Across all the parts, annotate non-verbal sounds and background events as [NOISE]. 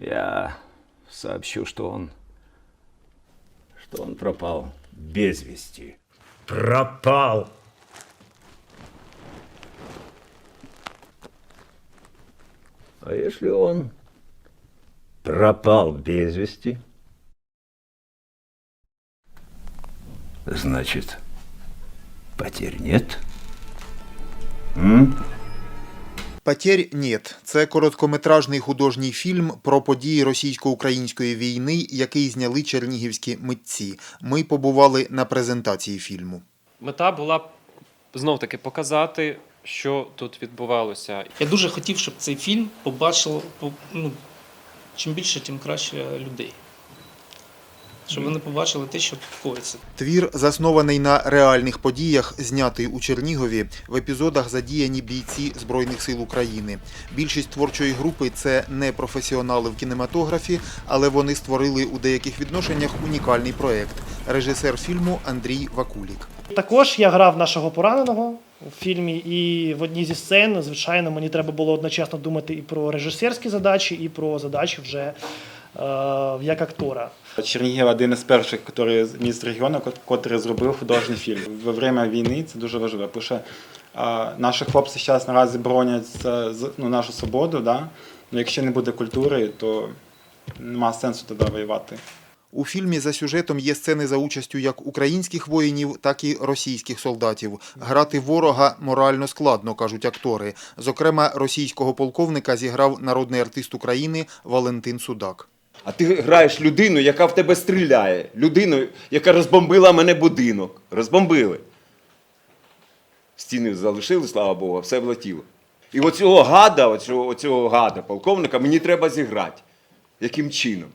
Я сообщу, что он... что он пропал без вести. Пропал. А если он пропал без вести? Значит, потерь нет? М? Потерь нет. Це короткометражний художній фільм про події російсько-української війни, який зняли чернігівські митці. Ми побували на презентації фільму. Мета була знов таки показати, що тут відбувалося. Я дуже хотів, щоб цей фільм побачило ну, чим більше, тим краще людей. Щоб вони побачили те, що коїться. Твір заснований на реальних подіях, знятий у Чернігові. В епізодах задіяні бійці Збройних сил України. Більшість творчої групи це не професіонали в кінематографі, але вони створили у деяких відношеннях унікальний проект. Режисер фільму Андрій Вакулік. Також я грав нашого пораненого у фільмі, і в одній зі сцен, звичайно, мені треба було одночасно думати і про режисерські задачі, і про задачі вже як актора. Чернігів один із перших, який міст регіону, який зробив художній фільм. Во время війни це дуже важливо. Тому що наші хлопці зараз наразі боронять за- за- ну, нашу свободу. Да? Ну, якщо не буде культури, то нема сенсу тоді воювати. У фільмі за сюжетом є сцени за участю як українських воїнів, так і російських солдатів. Грати ворога морально складно, кажуть актори. Зокрема, російського полковника зіграв народний артист України Валентин Судак. А ти граєш людину, яка в тебе стріляє. Людину, яка розбомбила мене будинок. Розбомбили. Стіни залишили, слава Богу, все влетіло. І оцього гада, оцього, оцього гада, полковника, мені треба зіграти. Яким чином?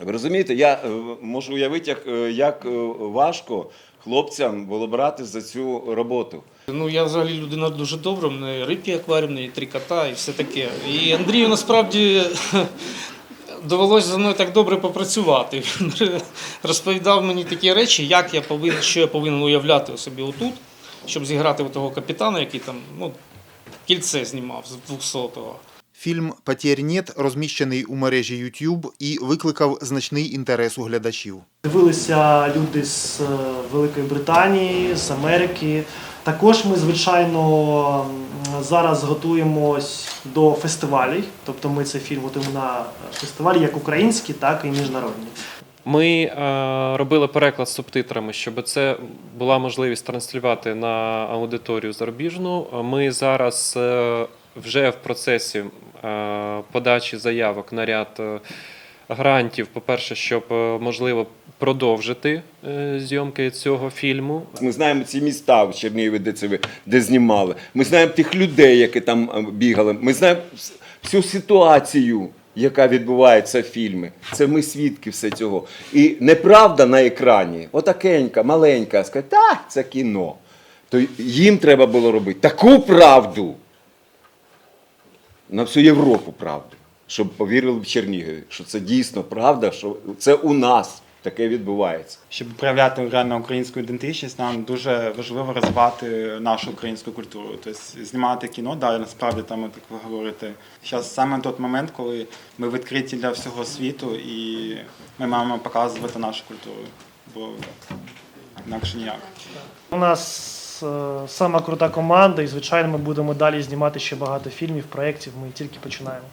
Ви розумієте, я е, можу уявити, як, е, як е, важко хлопцям було брати за цю роботу. Ну, я взагалі людина дуже добра, мене рибки акваріумні, і три кота і все таке. І Андрію насправді [LAUGHS] довелося за мною так добре попрацювати. Він [LAUGHS] розповідав мені такі речі, як я повинен, що я повинен уявляти собі отут, щоб зіграти того капітана, який там ну, кільце знімав з 200-го. Фільм «Потерь нет» розміщений у мережі YouTube і викликав значний інтерес у глядачів. Дивилися люди з е, Великої Британії, з Америки. Також ми, звичайно, зараз готуємось до фестивалів. Тобто ми цей фільм готуємо на фестивалі як українські, так і міжнародні. Ми е, робили переклад з субтитрами, щоб це була можливість транслювати на аудиторію зарубіжну. Ми зараз е, вже в процесі подачі заявок на ряд е, грантів. По-перше, щоб е, можливо продовжити е, зйомки цього фільму. Ми знаємо ці міста в Чернігові, де це де знімали. Ми знаємо тих людей, які там е, бігали. Ми знаємо всю ситуацію, яка відбувається в фільмі. Це ми свідки все цього. І неправда на екрані, отакенька, маленька, сказати, так, це кіно. То їм треба було робити таку правду на всю Європу правду, щоб повірили в Чернігові, що це дійсно правда, що це у нас таке відбувається. Щоб проявляти реально українську ідентичність, нам дуже важливо розвивати нашу українську культуру. Тобто знімати кіно, да, насправді там, як ви говорите, зараз саме той момент, коли ми відкриті для всього світу і ми маємо показувати нашу культуру. Бо інакше ніяк. У нас е, сама крута команда, і звичайно, ми будемо далі знімати ще багато фільмів, проєктів. Ми тільки починаємо.